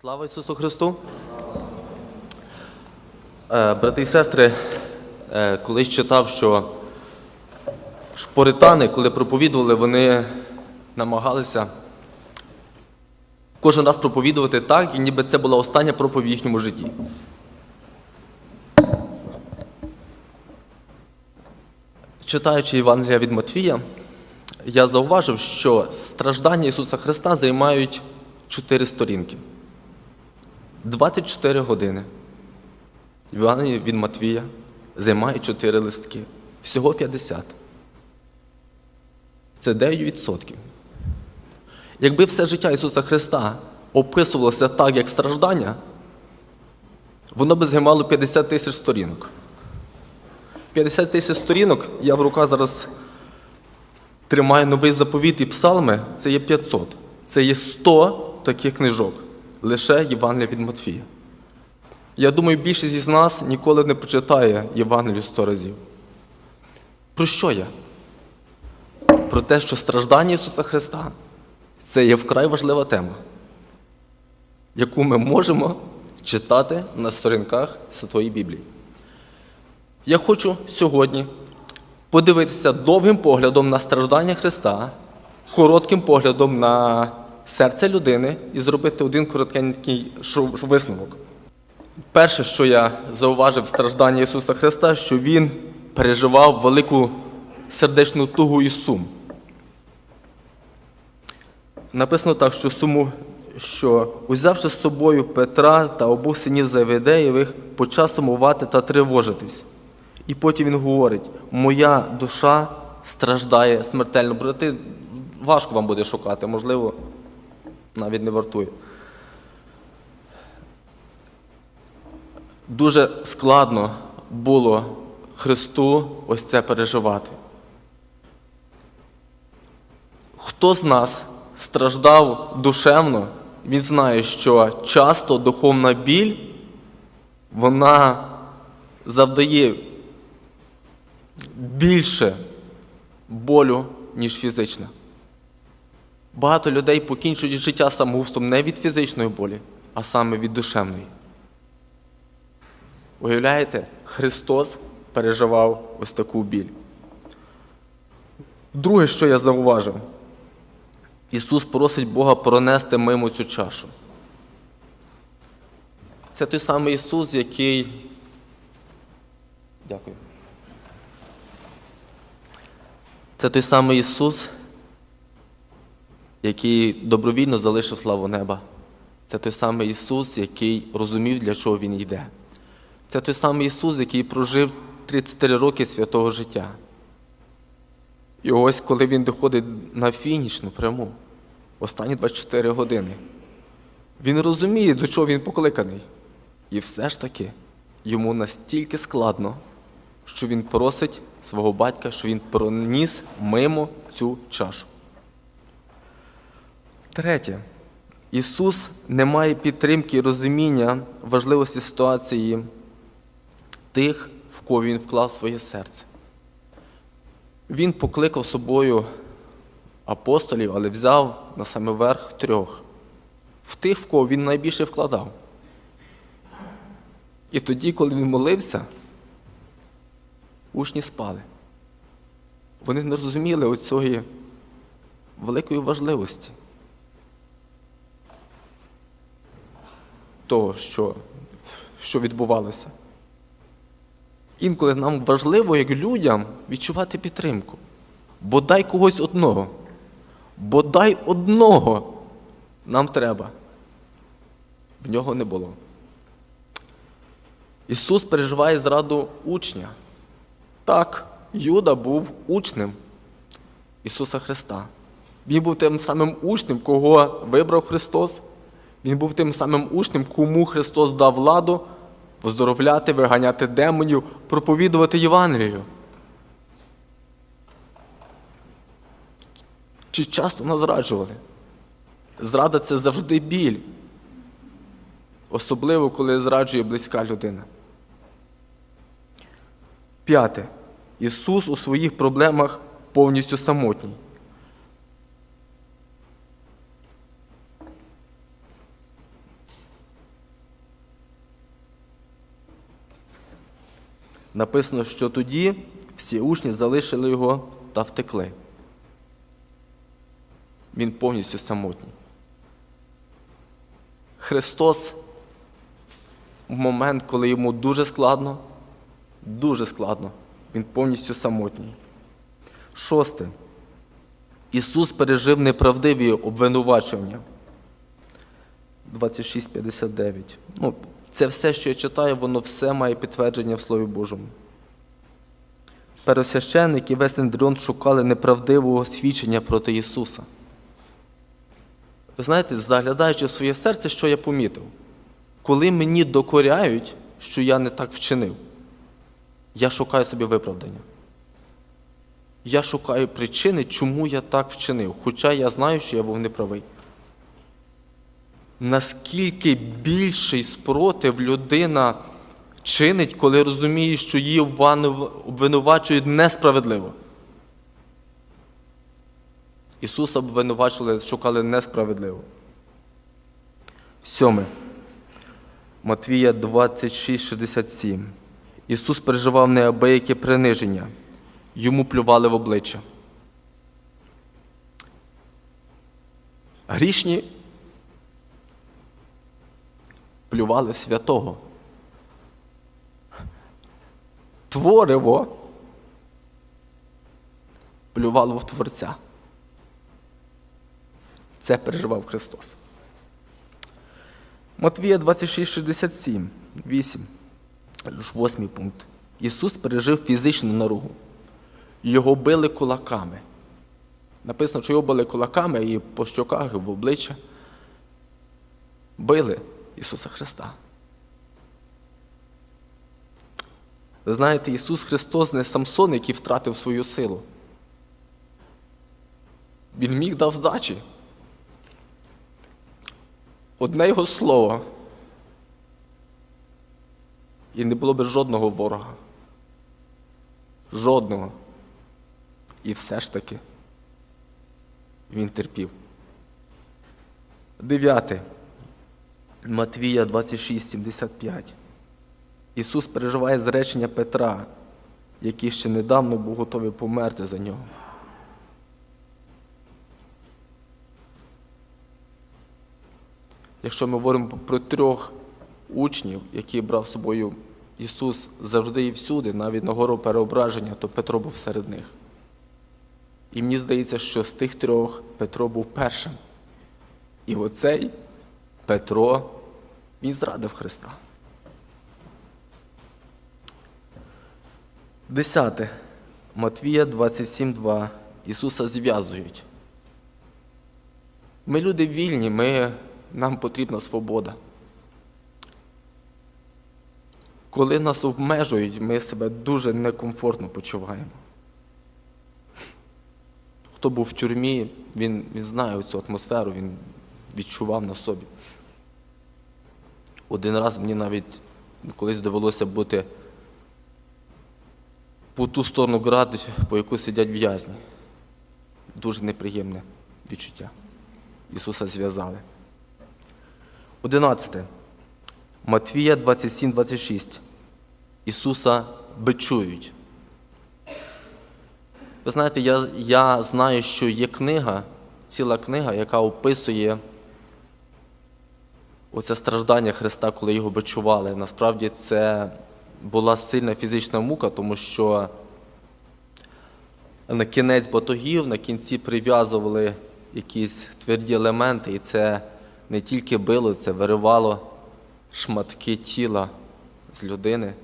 Слава Ісусу Христу! Е, Брати і сестри, е, колись читав, що шпоритани, коли проповідували, вони намагалися кожен раз проповідувати так, і ніби це була остання проповідь в їхньому житті. Читаючи Євангелія від Матвія, я зауважив, що страждання Ісуса Христа займають чотири сторінки. 24 години. Євангеліє від Матвія займає 4 листки. Всього 50. Це 9%. Якби все життя Ісуса Христа описувалося так, як страждання, воно би займало 50 тисяч сторінок. 50 тисяч сторінок, я в руках зараз тримаю новий заповіт і псалми, це є 500. Це є 100 таких книжок. Лише Євангелія від Матфія. Я думаю, більшість із нас ніколи не прочитає Євангелію 100 разів. Про що я? Про те, що страждання Ісуса Христа це є вкрай важлива тема, яку ми можемо читати на сторінках Святої Біблії. Я хочу сьогодні подивитися довгим поглядом на страждання Христа, коротким поглядом на серце людини і зробити один короткенький висновок. Перше, що я зауважив в стражданні Ісуса Христа, що Він переживав велику сердечну тугу і сум. Написано так, що суму, що узявши з собою Петра та обох синів Заведеєвих, почав сумувати та тривожитись. І потім він говорить: моя душа страждає смертельно. Брати, важко вам буде шукати, можливо, навіть не вартує. Дуже складно було Христу ось це переживати. Хто з нас страждав душевно, він знає, що часто духовна біль, вона завдає більше болю, ніж фізична. Багато людей покінчують життя самогубством не від фізичної болі, а саме від душевної. Уявляєте, Христос переживав ось таку біль. Друге, що я зауважив, Ісус просить Бога пронести мимо цю чашу. Це той самий Ісус, який. Дякую. Це той самий Ісус, який добровільно залишив славу неба. Це той самий Ісус, який розумів, для чого Він йде. Це той самий Ісус, який прожив 34 роки святого життя. І ось коли Він доходить на фінішну пряму, останні 24 години, Він розуміє, до чого він покликаний. І все ж таки йому настільки складно, що він просить свого батька, що він проніс мимо цю чашу. Третє. Ісус не має підтримки і розуміння важливості ситуації тих, в кого Він вклав своє серце. Він покликав собою апостолів, але взяв на саме верх трьох, в тих, в кого він найбільше вкладав. І тоді, коли він молився, учні спали. Вони не розуміли оцієї великої важливості того, що, що відбувалося. Інколи нам важливо, як людям, відчувати підтримку. Бодай когось одного. Бодай одного нам треба. В нього не було. Ісус переживає зраду учня. Так, Юда був учнем Ісуса Христа. Він був тим самим учнем, кого вибрав Христос. Він був тим самим учнем, кому Христос дав владу оздоровляти, виганяти демонів, проповідувати Євангелію. Чи часто нас зраджували? Зрада це завжди біль. Особливо, коли зраджує близька людина. П'яте. Ісус у своїх проблемах повністю самотній. Написано, що тоді всі учні залишили його та втекли. Він повністю самотній. Христос в момент, коли йому дуже складно, дуже складно, він повністю самотній. Шосте. Ісус пережив неправдиві обвинувачення. 26.59. Ну, це все, що я читаю, воно все має підтвердження в Слові Божому. Пересвященник і весь Андріон шукали неправдивого свідчення проти Ісуса. Ви знаєте, заглядаючи в своє серце, що я помітив? Коли мені докоряють, що я не так вчинив, я шукаю собі виправдання. Я шукаю причини, чому я так вчинив, хоча я знаю, що я був неправий. Наскільки більший спротив людина чинить, коли розуміє, що її обвинувачують несправедливо. Ісуса обвинувачували, шукали несправедливо. Сьоме. Матвія 26,67. Ісус переживав неабияке приниження. Йому плювали в обличчя. Грішні плювали святого. Твориво плювало в Творця. Це переживав Христос. Матвія 26, 67, 8, ж 8 пункт. Ісус пережив фізичну наругу. Його били кулаками. Написано, що його били кулаками і по щоках, і в обличчя. Били Ісуса Христа. Ви знаєте, Ісус Христос не Самсон, який втратив свою силу. Він міг дав здачі. Одне його слово. І не було б жодного ворога. Жодного. І все ж таки він терпів. Дев'яте. Матвія 26, 75. Ісус переживає зречення Петра, який ще недавно був готовий померти за нього. Якщо ми говоримо про трьох учнів, які брав з собою Ісус завжди і всюди, навіть на гору переображення, то Петро був серед них. І мені здається, що з тих трьох Петро був першим. І оцей Петро, він зрадив Христа. Десяте. Матвія 27.2. Ісуса зв'язують. Ми люди вільні, ми, нам потрібна свобода. Коли нас обмежують, ми себе дуже некомфортно почуваємо. Хто був в тюрмі, він, він знає цю атмосферу, він відчував на собі. Один раз мені навіть колись довелося бути по ту сторону гради, по яку сидять в'язні. Дуже неприємне відчуття. Ісуса зв'язали. Одинадцяте. Матвія 27, 26. Ісуса бичують. Ви знаєте, я, я знаю, що є книга, ціла книга, яка описує оце страждання Христа, коли його бичували. Насправді це була сильна фізична мука, тому що на кінець батогів, на кінці прив'язували якісь тверді елементи, і це не тільки било, це виривало шматки тіла з людини.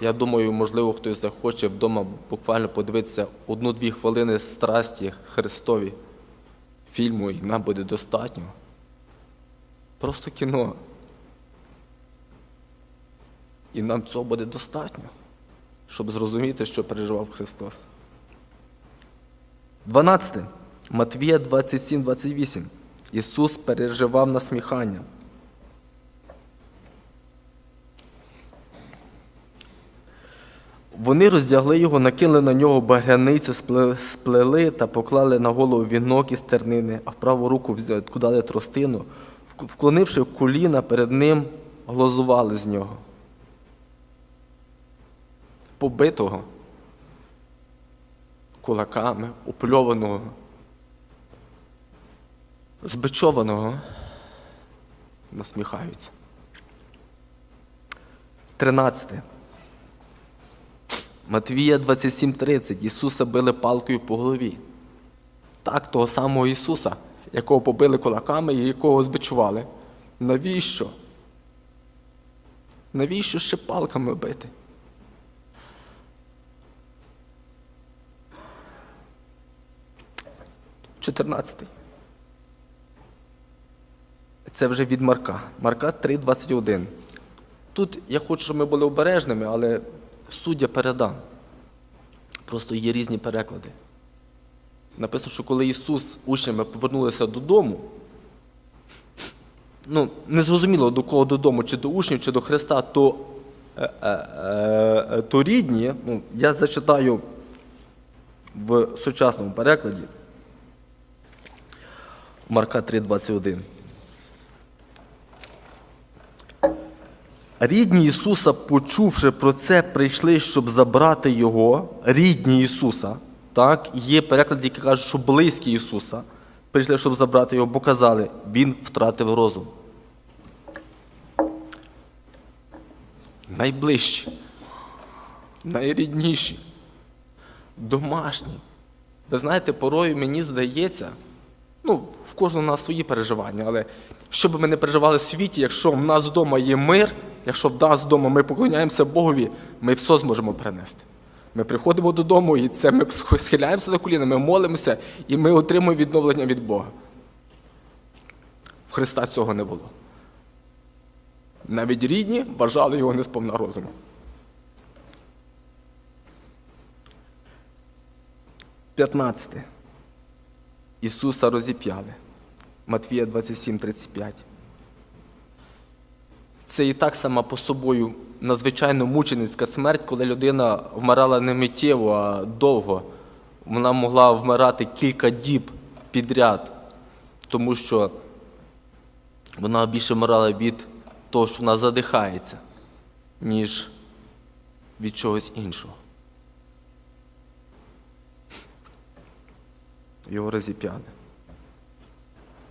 Я думаю, можливо, хтось захоче вдома буквально подивитися одну-дві хвилини страсті Христові фільму, і нам буде достатньо. Просто кіно. І нам цього буде достатньо, щоб зрозуміти, що переживав Христос. 12. Матвія 27, 28. Ісус переживав насміхання. Вони роздягли його, накинули на нього багряницю, сплели та поклали на голову вінок із тернини, а в праву руку вкудали тростину, вклонивши коліна перед ним, глузували з нього. побитого, кулаками, опльованого, збичованого, насміхаються. Тринадцяте. Матвія 27.30. Ісуса били палкою по голові. Так, того самого Ісуса, якого побили кулаками і якого збичували. Навіщо? Навіщо ще палками бити? Чотирнадцятий. Це вже від Марка. Марка 3,21. Тут я хочу, щоб ми були обережними, але суддя передам. Просто є різні переклади. Написано, що коли Ісус учнями повернулися додому, ну, не зрозуміло до кого додому, чи до учнів, чи до Христа, то, е, е, е, то рідні, ну, я зачитаю в сучасному перекладі Марка 3,21. Рідні Ісуса, почувши про це, прийшли, щоб забрати Його, рідні Ісуса, так, є переклади, які кажуть, що близькі Ісуса, прийшли, щоб забрати Його, бо казали, Він втратив розум. Найближчі, найрідніші, домашні. Ви знаєте, порою мені здається, ну, в кожного нас свої переживання, але що би ми не переживали в світі, якщо в нас вдома є мир, якщо в нас вдома ми поклоняємося Богові, ми все зможемо перенести. Ми приходимо додому, і це ми схиляємося на коліна, ми молимося, і ми отримуємо відновлення від Бога. В Христа цього не було. Навіть рідні вважали його не сповна розуму. П'ятнадцяте. Ісуса розіп'яли. Матвія 27, 35. Це і так сама по собою надзвичайно мученицька смерть, коли людина вмирала не миттєво, а довго. Вона могла вмирати кілька діб підряд, тому що вона більше вмирала від того, що вона задихається, ніж від чогось іншого. Його розіп'яли.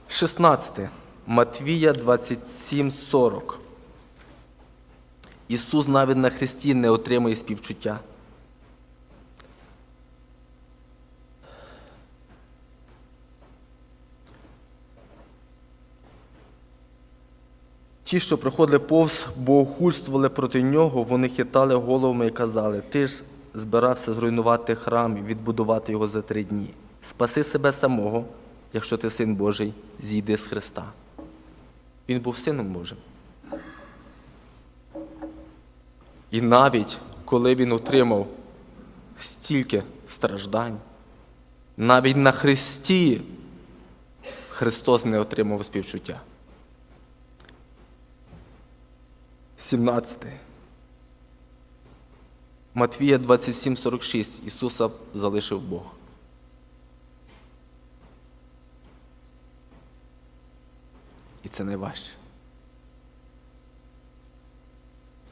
16. Матвія 27, 40. Ісус навіть на Христі не отримує співчуття. Ті, що проходили повз, богохульствували проти нього, вони хитали головами і казали, ти ж збирався зруйнувати храм і відбудувати його за три дні. Спаси себе самого, якщо ти син Божий, зійди з Христа. Він був сином Божим. І навіть коли він отримав стільки страждань, навіть на Христі Христос не отримав співчуття. 17. Матвія 27,46. Ісуса залишив Бог. І це найважче.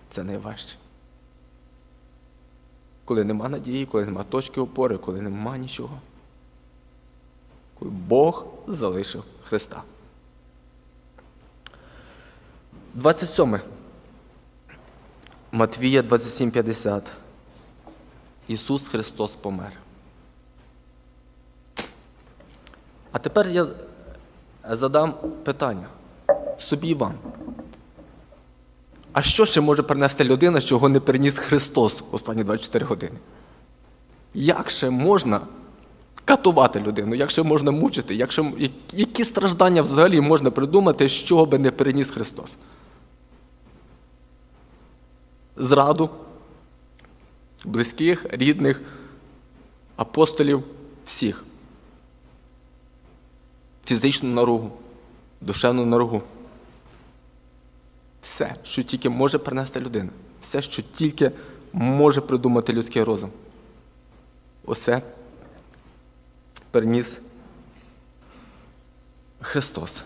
Це найважче. Коли нема надії, коли нема точки опори, коли нема нічого. Коли Бог залишив Христа. 27. Матвія 27,50. Ісус Христос помер. А тепер я задам питання собі і вам. А що ще може принести людина, чого не приніс Христос останні 24 години? Як ще можна катувати людину, як ще можна мучити, як ще, які страждання взагалі можна придумати, що би не переніс Христос? Зраду близьких, рідних, апостолів, всіх. Фізичну наругу, душевну наругу. Все, що тільки може принести людина. Все, що тільки може придумати людський розум. Усе переніс Христос.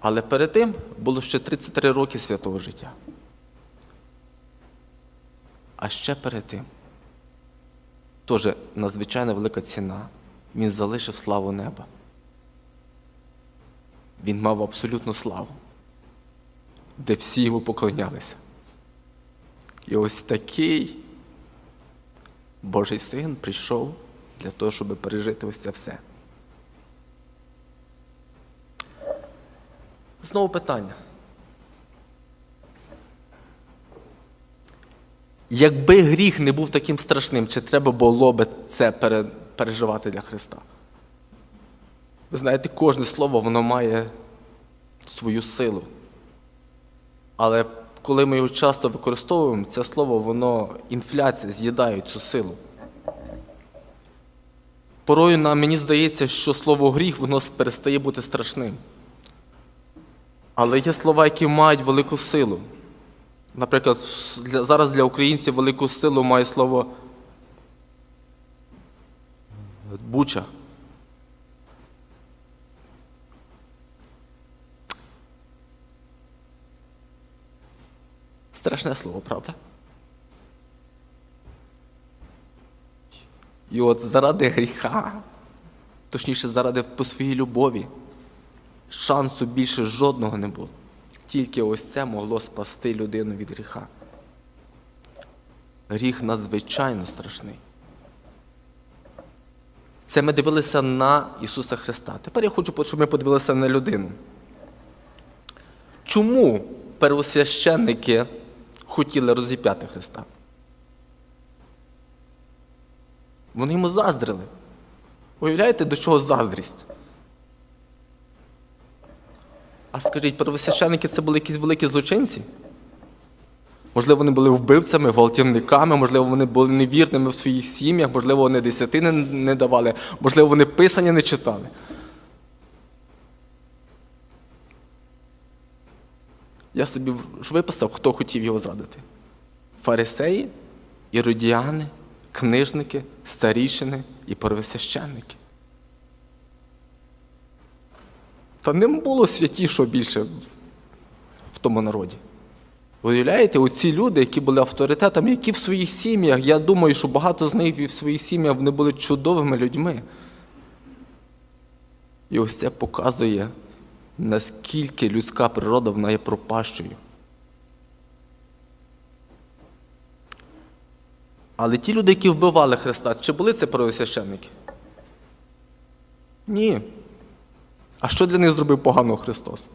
Але перед тим було ще 33 роки святого життя. А ще перед тим, теж надзвичайно велика ціна, він залишив славу неба. Він мав абсолютну славу, де всі йому поклонялися. І ось такий Божий син прийшов для того, щоб пережити ось це все. Знову питання. Якби гріх не був таким страшним, чи треба було би це переживати для Христа? Ви знаєте, кожне слово воно має свою силу. Але коли ми його часто використовуємо, це слово, воно інфляція з'їдає цю силу. Порою нам мені здається, що слово гріх воно перестає бути страшним. Але є слова, які мають велику силу. Наприклад, зараз для українців велику силу має слово буча. Страшне слово, правда? І от заради гріха, точніше, заради по своїй любові, шансу більше жодного не було. Тільки ось це могло спасти людину від гріха. Гріх надзвичайно страшний. Це ми дивилися на Ісуса Христа. Тепер я хочу, щоб ми подивилися на людину. Чому первосвященники хотіли розіп'яти Христа? Вони йому заздрили. Уявляєте, до чого заздрість? А скажіть, первосвященники це були якісь великі злочинці? Можливо, вони були вбивцями, гвалтівниками, можливо, вони були невірними в своїх сім'ях, можливо, вони десятини не давали, можливо, вони писання не читали. Я собі ж виписав, хто хотів його зрадити. Фарисеї, іродіани, книжники, старішини і первосвященники. Та не було святішого більше в- тому народі. Уявляєте, оці люди, які були авторитетами, які в своїх сім'ях, я думаю, що багато з них і в своїх сім'ях вони були чудовими людьми. І ось це показує, наскільки людська природа вона є пропащою. Але ті люди, які вбивали Христа, чи були це первосвященники? Ні. А що для них зробив поганого Христос?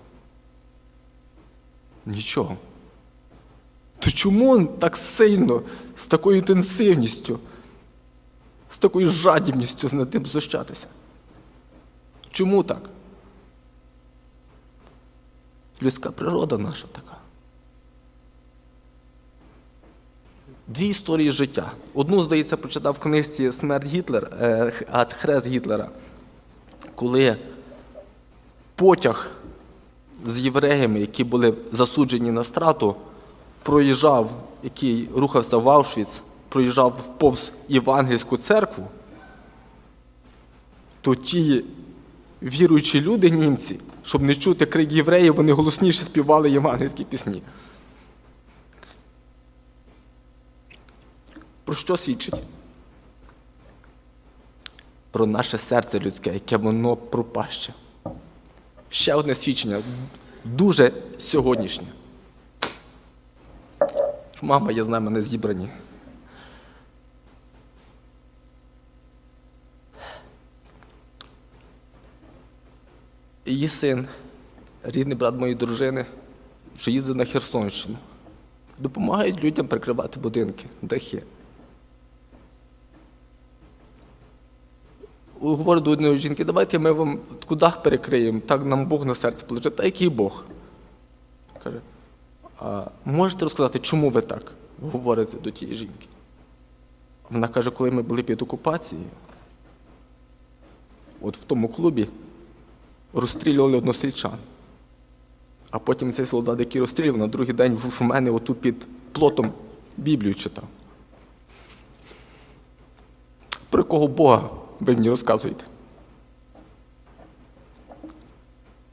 Нічого. То чому так сильно, з такою інтенсивністю, з такою жадібністю над тим знущатися? Чому так? Людська природа наша така. Дві історії життя. Одну, здається, прочитав в книжці Смерть Гітлер, е, а, Хрест Гітлера, коли потяг з євреями, які були засуджені на страту, проїжджав, який рухався в Аушвіц, проїжджав повз Євангельську церкву, то ті віруючі люди, німці, щоб не чути крик євреїв, вони голосніше співали євангельські пісні. Про що свідчить? Про наше серце людське, яке воно пропаще. Ще одне свідчення, дуже сьогоднішнє. Мама з нами не зібрані. Її син, рідний брат моєї дружини, що їздить на Херсонщину. Допомагають людям прикривати будинки, дахи. Говорить до одної жінки, давайте ми вам таку дах перекриємо, так нам Бог на серце положить. Та який Бог? Каже, а можете розказати, чому ви так говорите до тієї жінки? Вона каже, коли ми були під окупацією, от в тому клубі розстрілювали односельчан. А потім цей солдат, який розстрілював, на другий день в мене отут під плотом Біблію читав. Про якого Бога ви мені розказуєте?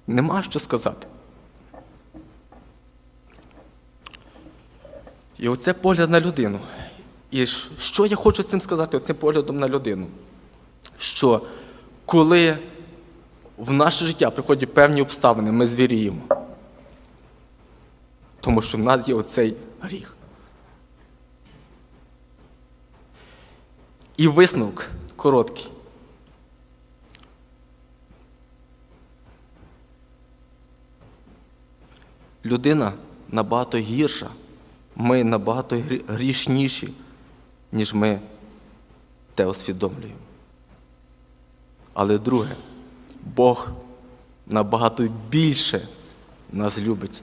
Нема що сказати. І оце погляд на людину. І що я хочу цим сказати, цим поглядом на людину? Що коли в наше життя приходять певні обставини, ми звіріємо. Тому що в нас є оцей гріх. І висновок короткий. Людина набагато гірша, ми набагато грішніші, ніж ми те усвідомлюємо. Але друге, Бог набагато більше нас любить,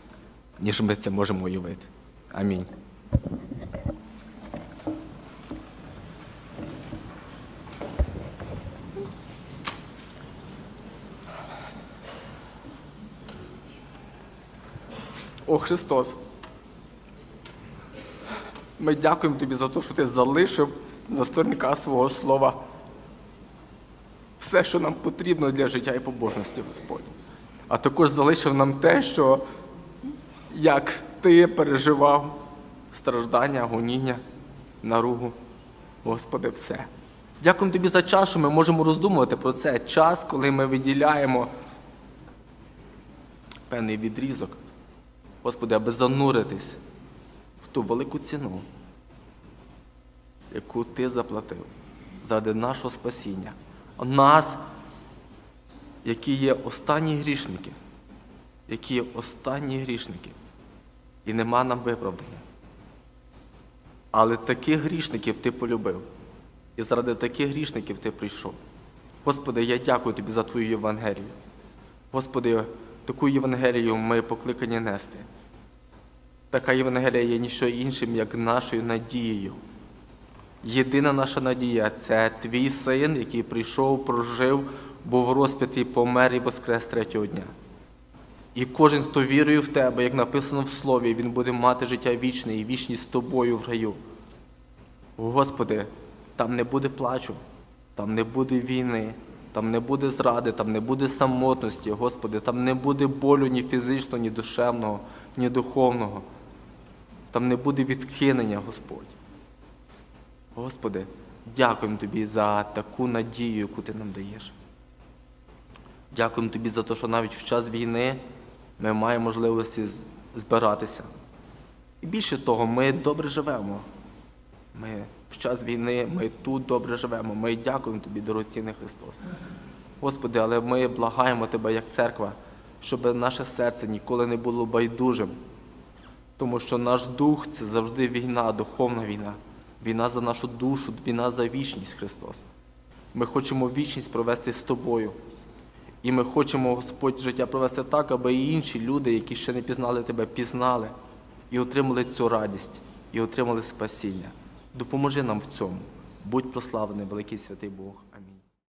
ніж ми це можемо уявити. Амінь. О Христос. Ми дякуємо Тобі за те, що Ти залишив на сторінка свого слова все, що нам потрібно для життя і побожності, Господь. А також залишив нам те, що як Ти переживав страждання, агоніння, наругу, Господи, все. Дякуємо Тобі за час, що ми можемо роздумувати про це. Час, коли ми виділяємо певний відрізок, Господи, аби зануритись в ту велику ціну, яку Ти заплатив заради нашого спасіння. Нас, які є останні грішники, які є останні грішники, і нема нам виправдання. Але таких грішників ти полюбив. І заради таких грішників ти прийшов. Господи, я дякую тобі за Твою Євангелію. Господи, таку Євангелію ми покликані нести. Така Євангелія є ніщо іншим, як нашою надією. Єдина наша надія це твій син, який прийшов, прожив, був розп'ятий, помер і воскрес третього дня. І кожен, хто вірує в тебе, як написано в Слові, він буде мати життя вічне і вічність з тобою в раю. Господи, там не буде плачу, там не буде війни, там не буде зради, там не буде самотності, Господи, там не буде болю ні фізичного, ні душевного, ні духовного. Там не буде відкинення, Господь. Господи, дякуємо Тобі за таку надію, яку Ти нам даєш. Дякуємо Тобі за те, що навіть в час війни ми маємо можливості збиратися. І більше того, ми добре живемо. Ми в час війни, ми тут добре живемо. Ми дякуємо Тобі, дорогоцінний Христос. Господи, але ми благаємо Тебе як церква, щоб наше серце ніколи не було байдужим. Тому що наш дух це завжди війна, духовна війна. Війна за нашу душу, війна за вічність Христос. Ми хочемо вічність провести з тобою. І ми хочемо, Господь, життя провести так, аби і інші люди, які ще не пізнали тебе, пізнали і отримали цю радість, і отримали спасіння. Допоможи нам в цьому. Будь прославлений, великий святий Бог.